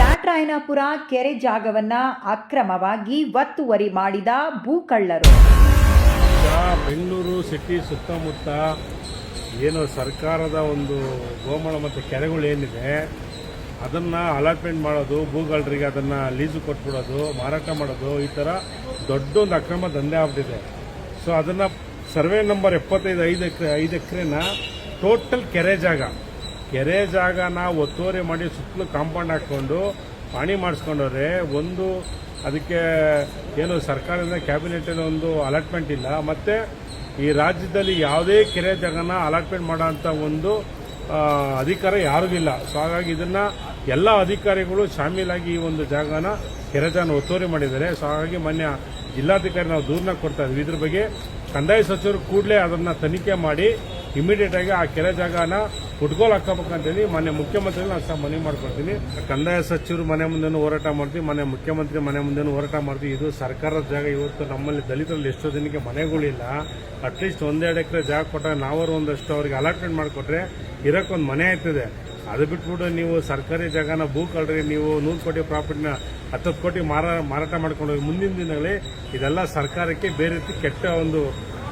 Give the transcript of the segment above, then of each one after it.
ಬ್ಯಾಟ್ರಾಯನಪುರ ಕೆರೆ ಜಾಗವನ್ನ ಅಕ್ರಮವಾಗಿ ಒತ್ತುವರಿ ಮಾಡಿದ ಭೂಕಳ್ಳರು. ಬೆಂಗಳೂರು ಸಿಟಿ ಸುತ್ತಮುತ್ತ ಏನು ಸರ್ಕಾರದ ಒಂದು ಗೋಮಳ ಮತ್ತು ಕೆರೆಗಳು ಏನಿದೆ, ಅದನ್ನು ಅಲಾಟ್ಮೆಂಟ್ ಮಾಡೋದು ಭೂಗಳರಿಗೆ ಅದನ್ನು ಲೀಸು ಕೊಟ್ಬಿಡೋದು, ಮಾರಾಟ ಮಾಡೋದು, ಈ ಥರ ದೊಡ್ಡ ಒಂದು ಅಕ್ರಮ ದಂಧೆ ಆಗ್ಬಿಟ್ಟಿದೆ. ಸೊ ಅದನ್ನು ಸರ್ವೆ ನಂಬರ್ ಎಪ್ಪತ್ತೈದು ಐದು ಎಕರೆ, ಐದು ಎಕರೆನ ಟೋಟಲ್ ಕೆರೆ ಜಾಗ. ಕೆರೆ ಜಾಗನ ಒತ್ತುವರಿ ಮಾಡಿ ಸುತ್ತಲೂ ಕಾಂಪೌಂಡ್ ಹಾಕ್ಕೊಂಡು ಪಾಣಿ ಮಾಡಿಸ್ಕೊಂಡವ್ರೆ, ಒಂದು ಅದಕ್ಕೆ ಏನು ಸರ್ಕಾರದಿಂದ ಕ್ಯಾಬಿನೆಟಲ್ಲಿ ಒಂದು ಅಲಾಟ್ಮೆಂಟ್ ಇಲ್ಲ. ಮತ್ತು ಈ ರಾಜ್ಯದಲ್ಲಿ ಯಾವುದೇ ಕೆರೆ ಜಾಗನ ಅಲಾಟ್ಮೆಂಟ್ ಮಾಡೋಂಥ ಒಂದು ಅಧಿಕಾರ ಯಾರಿಗೂ ಇಲ್ಲ. ಸೊ ಹಾಗಾಗಿ ಇದನ್ನು ಎಲ್ಲ ಅಧಿಕಾರಿಗಳು ಶಾಮೀಲಾಗಿ ಈ ಒಂದು ಜಾಗನ ಕೆರೆ ಜಾಗ ಒತ್ತುವರಿ ಮಾಡಿದ್ದಾರೆ. ಸೊ ಹಾಗಾಗಿ ಮಾನ್ಯ ಜಿಲ್ಲಾಧಿಕಾರಿ ನಾವು ದೂರನ ಕೊಡ್ತಾ ಇದ್ವಿ. ಇದ್ರ ಬಗ್ಗೆ ಕಂದಾಯ ಸಚಿವರು ಕೂಡಲೇ ಅದನ್ನು ತನಿಖೆ ಮಾಡಿ ಇಮಿಡಿಯೇಟ್ ಆಗಿ ಆ ಕೆರೆ ಜಾಗನ ಫುಟ್ಗೋಲ್ ಅಂತೇಳಿ ಮನೆ ಮುಖ್ಯಮಂತ್ರಿ ನಾನು ಸಹ ಮನವಿ ಮಾಡ್ಕೊಳ್ತೀನಿ. ಕಂದಾಯ ಸಚಿವರು ಮನೆ ಮುಂದೆನೂ ಹೋರಾಟ ಮಾಡ್ತೀವಿ, ಮನೆ ಮುಖ್ಯಮಂತ್ರಿ ಮನೆ ಮುಂದೆನೂ ಹೋರಾಟ ಮಾಡ್ತೀವಿ. ಇದು ಸರ್ಕಾರದ ಜಾಗ. ಇವತ್ತು ನಮ್ಮಲ್ಲಿ ದಲಿತರಲ್ಲಿ ಎಷ್ಟೋ ದಿನಕ್ಕೆ ಮನೆಗಳಿಲ್ಲ ಅಟ್ಲೀಸ್ಟ್ ಒಂದೆರಡು ಎಕರೆ ಜಾಗ ಕೊಟ್ಟಾಗ ನಾವರು ಒಂದಷ್ಟು ಅವ್ರಿಗೆ ಅಲಾಟ್ಮೆಂಟ್ ಮಾಡಿಕೊಟ್ರೆ ಇರೋಕ್ಕೊಂದು ಮನೆ ಆಯ್ತದೆ ಅದು ಬಿಟ್ಬಿಟ್ಟು ನೀವು ಸರ್ಕಾರಿ ಜಾಗನ ಭೂ ಕಳ್ರಿ, ನೀವು ನೂರು ಕೋಟಿ ಪ್ರಾಫಿಟ್ನ ಹತ್ತತ್ತು ಕೋಟಿ ಮಾರಾ, ಮಾರಾಟ ಮಾಡ್ಕೊಂಡು ಹೋಗಿ ಮುಂದಿನ ದಿನಗಳಲ್ಲಿ ಇದೆಲ್ಲ ಸರ್ಕಾರಕ್ಕೆ ಬೇರೆ ರೀತಿ ಕೆಟ್ಟ ಒಂದು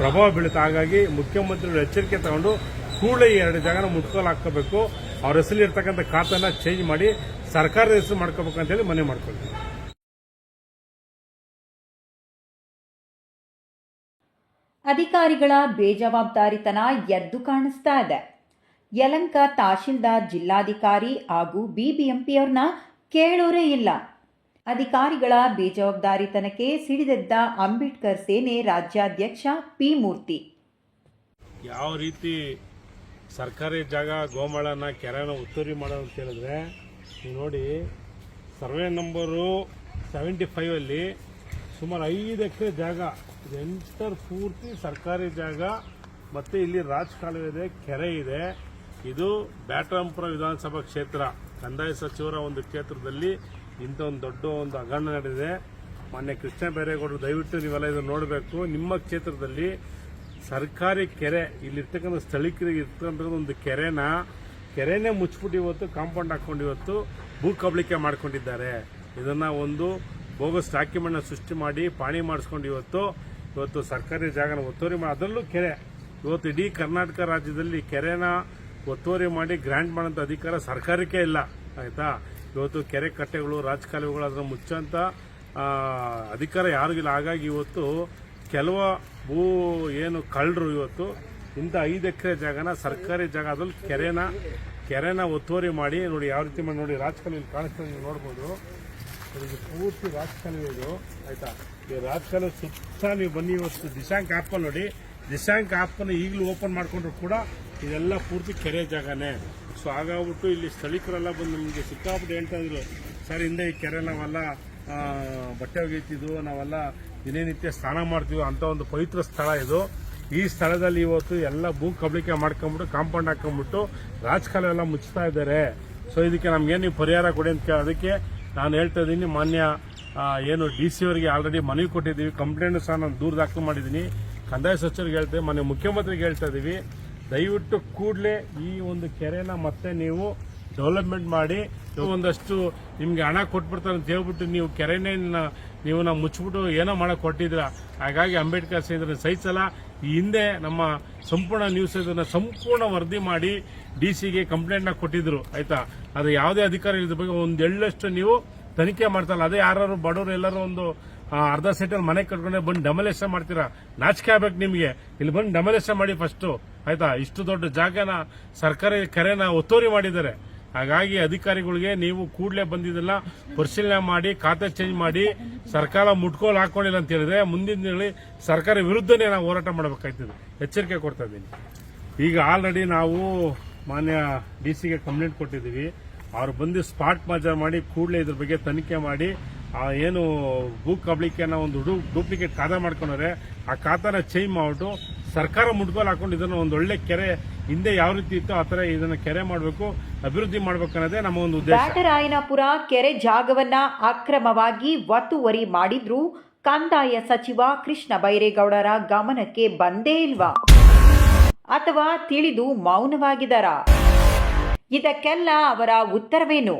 ಪ್ರಭಾವ ಬೀಳುತ್ತೆ. ಹಾಗಾಗಿ ಮುಖ್ಯಮಂತ್ರಿಗಳು ಎಚ್ಚರಿಕೆ ತಗೊಂಡು ಕೂಡಲೇ ಈ ಎರಡು ಜಾಗನ ಮುಟ್ಕೋಲು ಹಾಕೋಬೇಕು ಅವ್ರ ಹೆಸರಲ್ಲಿ ಇರ್ತಕ್ಕಂಥ ಖಾತೆನ ಚೇಂಜ್ ಮಾಡಿ ಸರ್ಕಾರದ ಹೆಸರು ಮಾಡ್ಕೋಬೇಕು ಅಂತೇಳಿ ಮನೆ ಮಾಡ್ಕೊಳ್ತೀವಿ. ಅಧಿಕಾರಿಗಳ ಬೇಜವಾಬ್ದಾರಿತನ ಎದ್ದು ಕಾಣಿಸ್ತಾ ಇದೆ. ಯಲಂಕ ತಹಶೀಲ್ದಾರ್ ಜಿಲ್ಲಾಧಿಕಾರಿ ಹಾಗೂ ಬಿಬಿಎಂಪಿಯವ್ರನ್ನ ಕೇಳೋರೇ ಇಲ್ಲ. ಅಧಿಕಾರಿಗಳ ಬೇಜವಾಬ್ದಾರಿತನಕ್ಕೆ ಸಿಡಿದೆದ್ದ ಅಂಬೇಡ್ಕರ್ ಸೇನೆ ರಾಜ್ಯಾಧ್ಯಕ್ಷ ಪಿ ಮೂರ್ತಿ. ಯಾವ ರೀತಿ ಸರ್ಕಾರಿ ಜಾಗ ಗೋಮಾಳನ ಕೆರೆನ ಒತ್ತುವರಿ ಮಾಡೋ ಅಂತ ಹೇಳಿದ್ರೆ, ನೀವು ನೋಡಿ, ಸರ್ವೆ ನಂಬರು ಸೆವೆಂಟಿ ಫೈವಲ್ಲಿ ಸುಮಾರು ಐದು ಎಕರೆ ಜಾಗ ಎಂಟರ್ ಪೂರ್ತಿ ಸರ್ಕಾರಿ ಜಾಗ, ಮತ್ತು ಇಲ್ಲಿ ರಾಜ್ ಕಾಲುವೆ ಇದೆ, ಕೆರೆ ಇದೆ. ಇದು ಬ್ಯಾಟರಾಂಪುರ ವಿಧಾನಸಭಾ ಕ್ಷೇತ್ರ. ಕಂದಾಯ ಸಚಿವರ ಒಂದು ಕ್ಷೇತ್ರದಲ್ಲಿ ಇಂಥ ಒಂದು ದೊಡ್ಡ ಒಂದು ಹಗರಣ ನಡೆದಿದೆ. ಮಾನ್ಯ ಕೃಷ್ಣ ಬೈರೇಗೌಡರು ದಯವಿಟ್ಟು ನೀವೆಲ್ಲ ಇದನ್ನು ನೋಡಬೇಕು. ನಿಮ್ಮ ಕ್ಷೇತ್ರದಲ್ಲಿ ಸರ್ಕಾರಿ ಕೆರೆ ಇಲ್ಲಿರ್ತಕ್ಕಂಥ ಸ್ಥಳೀಕರಿಗೆ ಇರ್ತಕ್ಕಂಥ ಒಂದು ಕೆರೆನ ಕೆರೆನೇ ಮುಚ್ಚಿಬಿಟ್ಟು ಇವತ್ತು ಕಾಂಪೌಂಡ್ ಹಾಕೊಂಡು ಇವತ್ತು ಭೂ ಕಬಳಿಕೆ ಮಾಡ್ಕೊಂಡಿದ್ದಾರೆ. ಇದನ್ನ ಒಂದು ಬೋಗಸ್ ಡಾಕ್ಯುಮೆಂಟ್ನ ಸೃಷ್ಟಿ ಮಾಡಿ ಪಾಣಿ ಮಾಡಿಸ್ಕೊಂಡು ಇವತ್ತು ಇವತ್ತು ಸರ್ಕಾರಿ ಜಾಗನ ಒತ್ತುವರಿ ಮಾಡಿ ಅದರಲ್ಲೂ ಕೆರೆ. ಇವತ್ತು ಇಡೀ ಕರ್ನಾಟಕ ರಾಜ್ಯದಲ್ಲಿ ಕೆರೆನ ಒತ್ತುವರಿ ಮಾಡಿ ಗ್ರಾಂಟ್ ಮಾಡೋಂಥ ಅಧಿಕಾರ ಸರ್ಕಾರಕ್ಕೆ ಇಲ್ಲ. ಆಯ್ತಾ? ಇವತ್ತು ಕೆರೆ ಕಟ್ಟೆಗಳು ರಾಜಕಾಲುವೆಗಳು ಅದನ್ನು ಮುಚ್ಚಂತ ಆ, ಅಧಿಕಾರ ಯಾರಿಗಿಲ್ಲ ಹಾಗಾಗಿ ಇವತ್ತು ಕೆಲವು ಭೂ ಏನು ಕಳ್ಳರು ಇವತ್ತು. ಇಂಥ ಐದು ಎಕರೆ ಜಾಗನ, ಸರ್ಕಾರಿ ಜಾಗ ಅದ್ರಲ್ಲಿ ಕೆರೆನ ಕೆರೆನ ಒತ್ತುವರಿ ಮಾಡಿ, ನೋಡಿ ಯಾವ ರೀತಿ ಮಾಡಿ, ನೋಡಿ ರಾಜಕಾಲಿ ಇಲ್ಲಿ ಕಾಣಿಸ್ತಾ ನೀವು ನೋಡ್ಬೋದು. ಇದು ಪೂರ್ತಿ ರಾಜಕಾಲಿ ಇದು. ಆಯ್ತಾ? ಈ ರಾಜಕಾಲಿ ಸುತ್ತ ನೀವು ಬನ್ನಿ, ಇವತ್ತು ದಿಶಾಂಕ್ ಆ್ಯಪಲ್ಲಿ ನೋಡಿ. ದಿಶಾಂಕ್ ಆ್ಯಪನ್ನು ಈಗಲೂ ಓಪನ್ ಮಾಡಿಕೊಂಡ್ರು ಕೂಡ ಇದೆಲ್ಲ ಪೂರ್ತಿ ಕೆರೆ ಜಾಗನೇ. ಸೊ ಹಾಗಾಗ್ಬಿಟ್ಟು ಇಲ್ಲಿ ಸ್ಥಳೀಕರೆಲ್ಲ ಬಂದು ನಿಮಗೆ ಸಿಕ್ಕಾಪಟ್ಟೆ ಹೇಳ್ತಾ ಇದ್ರು. ಸರ್, ಹಿಂದೆ ಈ ಕೆರೆ ನಾವೆಲ್ಲ ಬಟ್ಟೆ ಒಗೆಯುತ್ತಿದ್ದು ನಾವೆಲ್ಲ ದಿನನಿತ್ಯ ಸ್ನಾನ ಮಾಡ್ತೀವಿ ಅಂತ ಒಂದು ಪವಿತ್ರ ಸ್ಥಳ ಇದು. ಈ ಸ್ಥಳದಲ್ಲಿ ಇವತ್ತು ಎಲ್ಲ ಭೂ ಕಬಳಿಕೆ ಮಾಡ್ಕೊಂಬಿಟ್ಟು, ಕಾಂಪೌಂಡ್ ಹಾಕೊಂಡ್ಬಿಟ್ಟು ರಾಜಕಾಲ ಎಲ್ಲ ಮುಚ್ಚುತ್ತಾ ಇದ್ದಾರೆ. ಸೊ ಇದಕ್ಕೆ ನಮ್ಗೇನು ನೀವು ಪರಿಹಾರ ಕೊಡಿ ಅಂತ ಅದಕ್ಕೆ ನಾನು ಹೇಳ್ತಾ ಇದ್ದೀನಿ, ಮಾನ್ಯ ಏನು ಡಿ ಸಿ ಅವರಿಗೆ ಆಲ್ರೆಡಿ ಮನವಿ ಕೊಟ್ಟಿದ್ದೀವಿ ಕಂಪ್ಲೇಂಟ್ ಸಹ ನಾನು ದೂರ ದಾಖಲು ಮಾಡಿದ್ದೀನಿ. ಕಂದಾಯ ಸಚಿವರಿಗೆ ಹೇಳ್ತೇವೆ ಮಾನ್ಯ ಮುಖ್ಯಮಂತ್ರಿಗೆ ಹೇಳ್ತಾ ಇದ್ದೀವಿ, ದಯವಿಟ್ಟು ಕೂಡಲೇ ಈ ಒಂದು ಕೆರೆನ ಮತ್ತೆ ನೀವು ಡೆವಲಪ್ಮೆಂಟ್ ಮಾಡಿ ಒಂದಷ್ಟು ನಿಮ್ಗೆ ಹಣ ಕೊಟ್ಬಿಡ್ತಾರೆ ಅಂತ ಹೇಳ್ಬಿಟ್ಟು ನೀವು ಕೆರೆನೇ ನೀವು ನಾವು ಮುಚ್ಚಿಬಿಟ್ಟು ಏನೋ ಮಾಡೋಕೆ ಕೊಟ್ಟಿದ್ರ ಹಾಗಾಗಿ ಅಂಬೇಡ್ಕರ್ ಸೇರಿದ್ರೆ ಸಹಿಸಲ್ಲ ಈ ಹಿಂದೆ ನಮ್ಮ ಸಂಪೂರ್ಣ ನ್ಯೂಸ್ ಇದನ್ನು ಸಂಪೂರ್ಣ ವರದಿ ಮಾಡಿ ಡಿ ಸಿಗೆ ಕಂಪ್ಲೇಂಟ್ನ ಕೊಟ್ಟಿದ್ರು, ಆಯಿತಾ? ಅದು ಯಾವುದೇ ಅಧಿಕಾರ ಇದ್ರ ಬಗ್ಗೆ ಒಂದು ಎಳ್ಳಷ್ಟು ನೀವು ತನಿಖೆ ಮಾಡ್ತಾರಲ್ಲ, ಅದೇ ಯಾರು ಬಡವರು ಎಲ್ಲರೂ ಒಂದು ಅರ್ಧ ಸೆಟಲ್ ಮನೆ ಕಟ್ಕೊಂಡೆ ಬಂದು ಡಮಲೇಷನ್ ಮಾಡ್ತೀರಾ? ನಾಚಿಕೆ ಆಗ್ಬೇಕು ನಿಮಗೆ. ಇಲ್ಲಿ ಬಂದು ಡಮಲೇಷನ್ ಮಾಡಿ ಫಸ್ಟ್ ಆಯ್ತಾ? ಇಷ್ಟು ದೊಡ್ಡ ಜಾಗನ ಸರ್ಕಾರಿ ಕೆರೆನ ಒತ್ತುವರಿ ಮಾಡಿದ್ದಾರೆ. ಹಾಗಾಗಿ ಅಧಿಕಾರಿಗಳಿಗೆ ನೀವು ಕೂಡಲೇ ಬಂದಿದ್ದೆಲ್ಲ ಪರಿಶೀಲನೆ ಮಾಡಿ, ಖಾತೆ ಚೇಂಜ್ ಮಾಡಿ, ಸರ್ಕಾರ ಮುಟ್ಕೋಲ್ ಹಾಕೊಂಡಿಲ್ಲ ಅಂತ ಹೇಳಿದ್ರೆ ಮುಂದಿನ ದಿನಗಳಲ್ಲಿ ಸರ್ಕಾರ ವಿರುದ್ಧನೇ ನಾವು ಹೋರಾಟ ಮಾಡಬೇಕಾಗ್ತದೆ. ಎಚ್ಚರಿಕೆ ಕೊಡ್ತಾ ಇದ್ದೀನಿ. ಈಗ ಆಲ್ರೆಡಿ ನಾವು ಮಾನ್ಯ ಡಿ ಸಿಗೆ ಕಂಪ್ಲೇಂಟ್ ಕೊಟ್ಟಿದ್ದೀವಿ. ಅವ್ರು ಬಂದು ಸ್ಪಾಟ್ ಮಾಜರ್ ಮಾಡಿ ಕೂಡಲೇ ಇದ್ರ ಬಗ್ಗೆ ತನಿಖೆ ಮಾಡಿ, ಆ ಏನು ಭೂ ಕಬಳಿಕೆನ ಒಂದು ಡೂಪ್ಲಿಕೇಟ್ ಖಾತಾ ಮಾಡ್ಕೊಂಡ್ರೆ ಆ ಖಾತಾನ ಚೇಂಜ್ ಮಾಡ್ಬಿಟ್ಟು ಸರ್ಕಾರ ಮುಟ್ಗೋಲ್ ಹಾಕೊಂಡು ಇದನ್ನ ಒಂದು ಒಳ್ಳೆ ಕೆರೆ ಹಿಂದೆ ಯಾವ ರೀತಿ ಇತ್ತು ಆ ಥರ ಇದನ್ನ ಕೆರೆ ಮಾಡಬೇಕು, ಅಭಿವೃದ್ಧಿ ಮಾಡಬೇಕು ಅನ್ನೋದೇ ನಮ್ಮ ಒಂದು ಉದ್ದೇಶ. ಬ್ಯಾಟರಾಯನಪುರ ಕೆರೆ ಜಾಗವನ್ನ ಅಕ್ರಮವಾಗಿ ಒತ್ತುವರಿ ಮಾಡಿದ್ರು. ಕಂದಾಯ ಸಚಿವ ಕೃಷ್ಣ ಬೈರೇಗೌಡರ ಗಮನಕ್ಕೆ ಬಂದೇ ಇಲ್ವಾ? ಅಥವಾ ತಿಳಿದು ಮೌನವಾಗಿದ್ದಾರಾ? ಇದಕ್ಕೆಲ್ಲ ಅವರ ಉತ್ತರವೇನು?